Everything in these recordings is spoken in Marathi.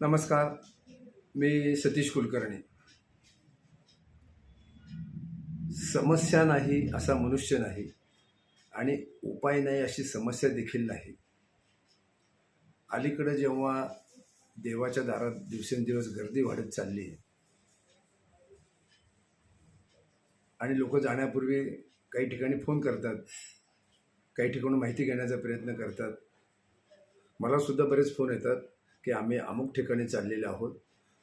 नमस्कार मी सतीश कुलकर्णी. समस्या नाही असा मनुष्य नाही आणि उपाय नाही अशी समस्या देखील नाही. अलीकडं जेव्हा देवाच्या दारात दिवसेंदिवस गर्दी वाढत चालली आहे आणि लोक जाण्यापूर्वी काही ठिकाणी फोन करतात काही ठिकाणी माहिती घेण्याचा प्रयत्न करतात मला सुद्धा बरेच फोन येतात. की आम्ही अमुक ठिकाणी चाललेले आहोत.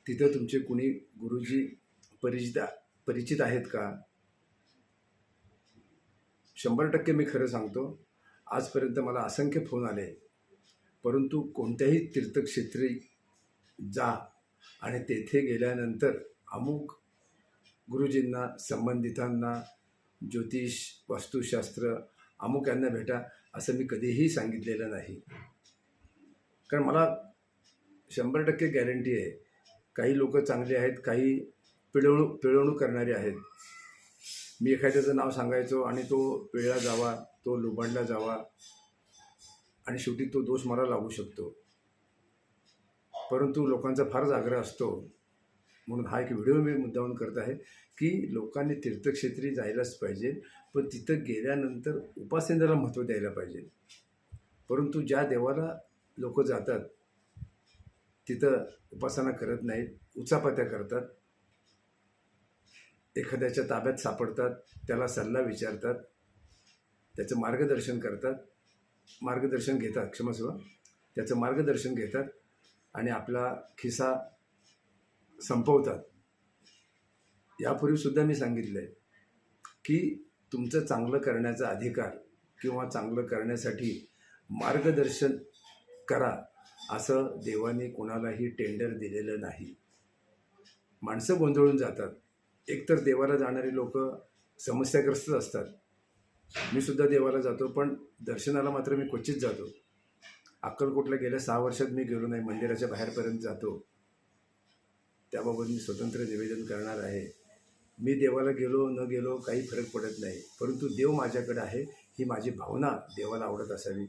तिथं तुमचे कुणी गुरुजी परिचित परिचित आहेत का? शंभर टक्के मी खरं सांगतो आजपर्यंत मला असंख्य फोन आले परंतु कोणत्याही तीर्थक्षेत्री जा आणि तेथे गेल्यानंतर अमुक गुरुजींना संबंधितांना ज्योतिष वास्तुशास्त्र अमुक यांना भेटा असं मी कधीही सांगितलेलं नाही. कारण मला शंभर टक्के गॅरंटी आहे. काही लोक चांगले आहेत काही पिळवणूक पिळवणूक करणारे आहेत. मी एखाद्याचं नाव सांगायचो आणि तो पिळला जावा तो लुबाडला जावा आणि शेवटी तो दोष मला लागू शकतो. परंतु लोकांचा फारच आग्रह असतो म्हणून हा एक व्हिडिओ मी मुद्दामून करत आहे की लोकांनी तीर्थक्षेत्री जायलाच पाहिजे पण तिथं गेल्यानंतर उपासनेला महत्त्व द्यायला पाहिजे. परंतु ज्या देवाला लोक जातात तिथं उपासना करत नाहीत उचापात्या करतात. एखाद्याच्या ताब्यात सापडतात त्याला सल्ला विचारतात त्याचं मार्गदर्शन करतात. मार्गदर्शन घेतात क्षमस्व. त्याचं मार्गदर्शन घेतात आणि आपला खिसा संपवतात. यापूर्वीसुद्धा मी सांगितलं आहे की तुमचं चांगलं करण्याचा अधिकार किंवा चांगलं करण्यासाठी मार्गदर्शन करा. असं देवाने कोणालाही टेंडर दिलेलं नाही. माणसं गोंधळून जातात. एकतर देवाला जाणारी लोक समस्याग्रस्त असतात. मी सुद्धा देवाला जातो पण दर्शनाला मात्र मी क्वचित जातो. अक्कलकोटला गेल्या सहा वर्षात मी गेलो नाही मंदिराच्या बाहेरपर्यंत जातो. त्याबाबत मी स्वतंत्र निवेदन करणार आहे. मी देवाला गेलो न गेलो काही फरक पडत नाही. परंतु देव माझ्याकडे आहे ही माझी भावना देवाला आवडत असावी.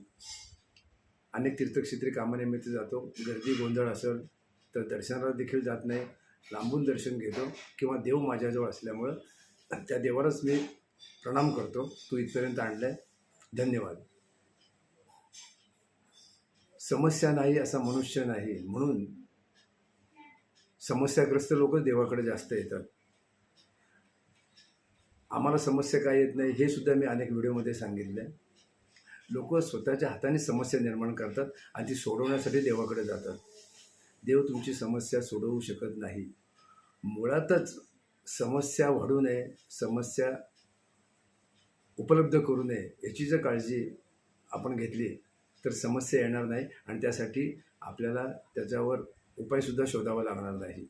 अनेक तीर्थक्षेत्री कामानिमित्त जातो. गर्दी गोंधळ असेल तर दर्शनाला देखील जात नाही. लांबून दर्शन घेतो किंवा देव माझ्याजवळ असल्यामुळं त्या देवालाच मी प्रणाम करतो. तू इथपर्यंत आणलं आहे धन्यवाद. समस्या नाही असा मनुष्य नाही. म्हणून समस्याग्रस्त लोक देवाकडे जास्त येतात. आम्हाला समस्या काय येत नाही हे सुद्धा मी अनेक व्हिडिओमध्ये सांगितलं आहे लोक स्वतःच्या हाताने समस्या निर्माण करतात आणि ती सोडवण्यासाठी देवाकडे जातात. देव तुमची समस्या सोडवू शकत नाही. मुळातच समस्या वाढू नये समस्या उपलब्ध करू नये याची जर काळजी आपण घेतली तर समस्या येणार नाही आणि त्यासाठी आपल्याला त्याच्यावर उपायसुद्धा शोधावा लागणार नाही.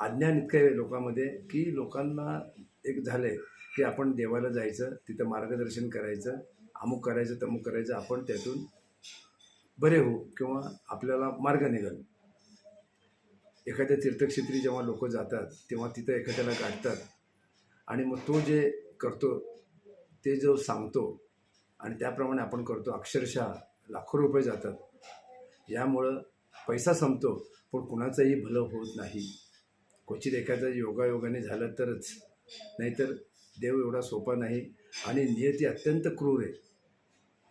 अज्ञान इतकं आहे लोकांमध्ये की लोकांना एक झालं की आपण देवाला जायचं तिथं मार्गदर्शन करायचं अमुक करायचं तमुक करायचं आपण त्यातून बरे होऊ किंवा आपल्याला मार्ग निघाल. एखाद्या तीर्थक्षेत्री जेव्हा लोक जातात तेव्हा तिथं एखाद्याला गाठतात आणि मग तो जे करतो ते जो सांगतो आणि त्याप्रमाणे आपण करतो अक्षरशः लाखो रुपये जातात. यामुळं पैसा संपतो पण कुणाचंही भलं होत नाही. क्वचित एखादं योगायोगाने झालं तरच. नाहीतर देव एवढा सोपा नाही. आणि नियती अत्यंत क्रूर आहे.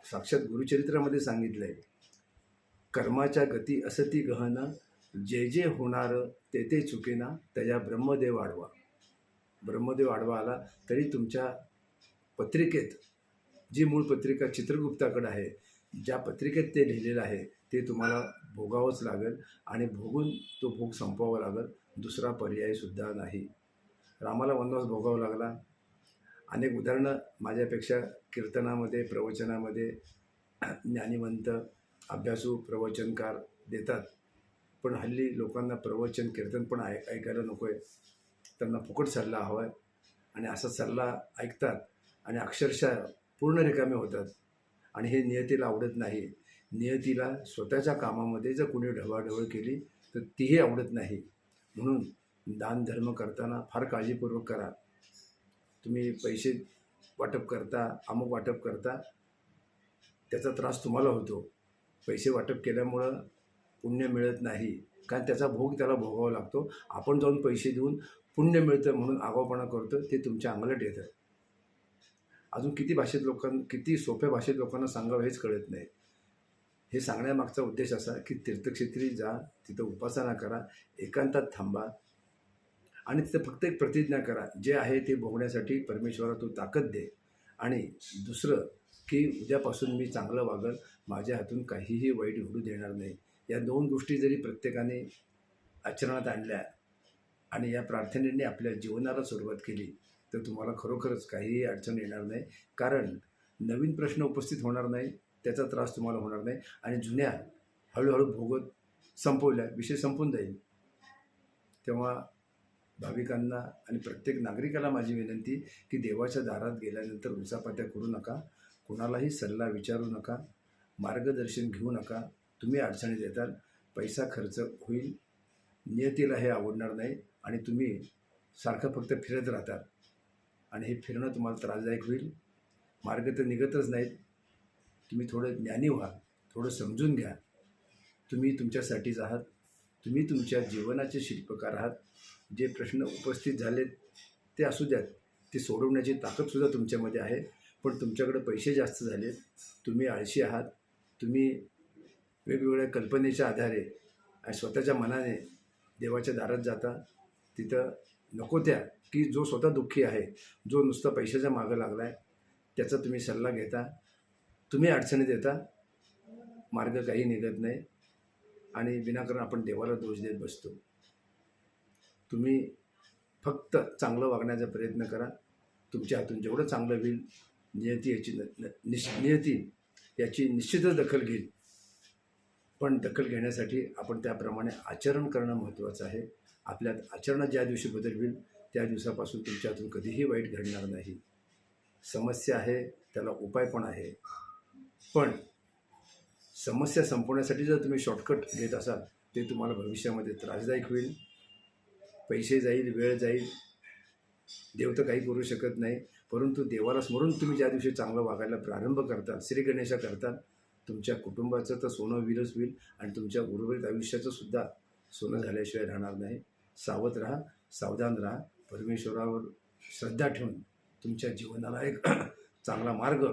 साक्षात गुरुचरित्रामध्ये सांगितलं आहे कर्माच्या गती असती गहन जे जे होणार ते ते चुकेना त्याच्या ब्रह्मदेव आडवा. ब्रह्मदेव आडवा आला तरी तुमच्या पत्रिकेत जी मूळ पत्रिका चित्रगुप्ताकडे आहे ज्या पत्रिकेत ते लिहिलेलं आहे ते तुम्हाला भोगावंच लागेल आणि भोगून तो भोग संपवावा लागेल. दुसरा पर्यायसुद्धा नाही. रामाला वनवास भोगावा लागला. अनेक उदाहरणं माझ्यापेक्षा कीर्तनामध्ये प्रवचनामध्ये ज्ञानिवंत अभ्यासू प्रवचनकार देतात. पण हल्ली लोकांना प्रवचन कीर्तन पण ऐ ऐकायला नको आहे त्यांना फुकट सल्ला हवा आहे आणि असा सल्ला ऐकतात आणि अक्षरशः पूर्ण रिकामे होतात. आणि हे नियतीला आवडत नाही. नियतीला स्वतःच्या कामामध्ये जर कोणी ढवळाढवळ केली तर तीही आवडत नाही. म्हणून दान धर्म करताना फार काळजीपूर्वक करा. तुम्ही पैसे वाटप करता अमुक वाटप करता त्याचा त्रास तुम्हाला होतो. पैसे वाटप केल्यामुळं पुण्य मिळत नाही. कारण त्याचा भोग त्याला भोगावा लागतो. आपण जाऊन पैसे देऊन पुण्य मिळतं म्हणून आगाऊपणा करतो ते तुमच्या अंगलट येतं अजून किती भाषेत लोकांना किती सोप्या भाषेत लोकांना सांगावं हेच कळत नाही. हे सांगण्यामागचा उद्देश असा की तीर्थक्षेत्री जा तिथं उपासना करा एकांतात थांबा आणि तिथं फक्त एक प्रतिज्ञा करा जे आहे ते भोगण्यासाठी परमेश्वरा तू ताकद दे. आणि दुसरं की उद्यापासून मी चांगलं वागल माझ्या हातून काहीही वाईट घडू देणार नाही. या दोन गोष्टी जरी प्रत्येकाने आचरणात आणल्या आणि या प्रार्थनेने आपल्या जीवनाला सुरुवात केली तर तुम्हाला खरोखरच काहीही अडचण येणार नाही. कारण नवीन प्रश्न उपस्थित होणार नाही त्याचा त्रास तुम्हाला होणार नाही. आणि जुन्या हळूहळू भोगत संपवल्या विषय संपून जाईल. तेव्हा भाविकांना आणि प्रत्येक नागरिकाला माझी विनंती की देवाच्या दारात गेल्यानंतर उचापात्या करू नका. कुणालाही सल्ला विचारू नका. मार्गदर्शन घेऊ नका. तुम्ही अडचणीत येताल पैसा खर्च होईल. नियतीला हे आवडणार नाही आणि तुम्ही सारखं फक्त फिरत राहतात. आणि हे फिरणं तुम्हाला त्रासदायक होईल. मार्ग तर निघतच नाहीत. तुम्ही थोडं ज्ञानी व्हा. थोडं समजून घ्या. तुम्ही तुमच्यासाठीच आहात. तुम्ही तुमच्या जीवनाचे शिल्पकार आहात. जे प्रश्न उपस्थित झालेत ते असू द्यात. ते सोडवण्याची ताकदसुद्धा तुमच्यामध्ये आहे. पण तुमच्याकडे पैसे जास्त झाले तुम्ही आळशी आहात. तुम्ही वेगवेगळ्या कल्पनेच्या आधारे आणि स्वतःच्या मनाने देवाच्या दारात जाता. तिथं नको त्या की जो स्वतः दुःखी आहे जो नुसता पैशाच्या मागं लागला आहे त्याचा तुम्ही सल्ला घेता. तुम्ही अडचणीत येता मार्ग काही निघत नाही. आणि विनाकारण आपण देवाला दोष देत बसतो. तुम्ही फक्त चांगलं वागण्याचा प्रयत्न करा. तुमच्या हातून जेवढं चांगलं होईल नियती याची न निश नियती याची निश्चितच दखल घेईल. पण दखल घेण्यासाठी आपण त्याप्रमाणे आचरण करणं महत्त्वाचं आहे. आपल्यात आचरणात ज्या दिवशी बदल होईल त्या दिवसापासून तुमच्या हातून कधीही वाईट घडणार नाही. समस्या आहे त्याला उपाय पण आहे. पण समस्या संपवण्यासाठी जर तुम्ही शॉर्टकट घेत असाल ते तुम्हाला भविष्यामध्ये त्रासदायक होईल. पैसे जाईल वेळ जाईल. देव तर काही करू शकत नाही. परंतु देवाला स्मरून तुम्ही ज्या दिवशी चांगलं वागायला प्रारंभ करताल श्री गणेशा करताल तुमच्या कुटुंबाचं तर सोनं विरच होईल आणि तुमच्या उर्वरित आयुष्याचं सुद्धा सोनं झाल्याशिवाय राहणार नाही. सावध राहा सावधान राहा. परमेश्वरावर श्रद्धा ठेवून तुमच्या जीवनाला एक चांगला मार्ग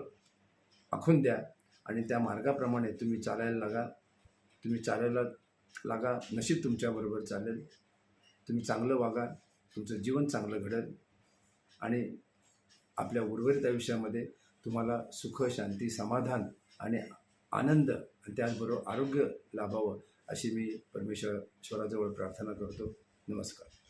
आखून द्या आणि त्या मार्गाप्रमाणे तुम्ही चालायला लागा. तुम्ही चालायला लागा. नशीब तुमच्याबरोबर चालेल. तुम्ही चांगलं वागा तुमचं जीवन चांगलं घडेल आणि आपल्या उर्वरित आयुष्यामध्ये तुम्हाला सुख शांती समाधान आणि आनंद आणि त्याचबरोबर आरोग्य लाभावं अशी मी परमेश्वराजवळ प्रार्थना करतो. नमस्कार.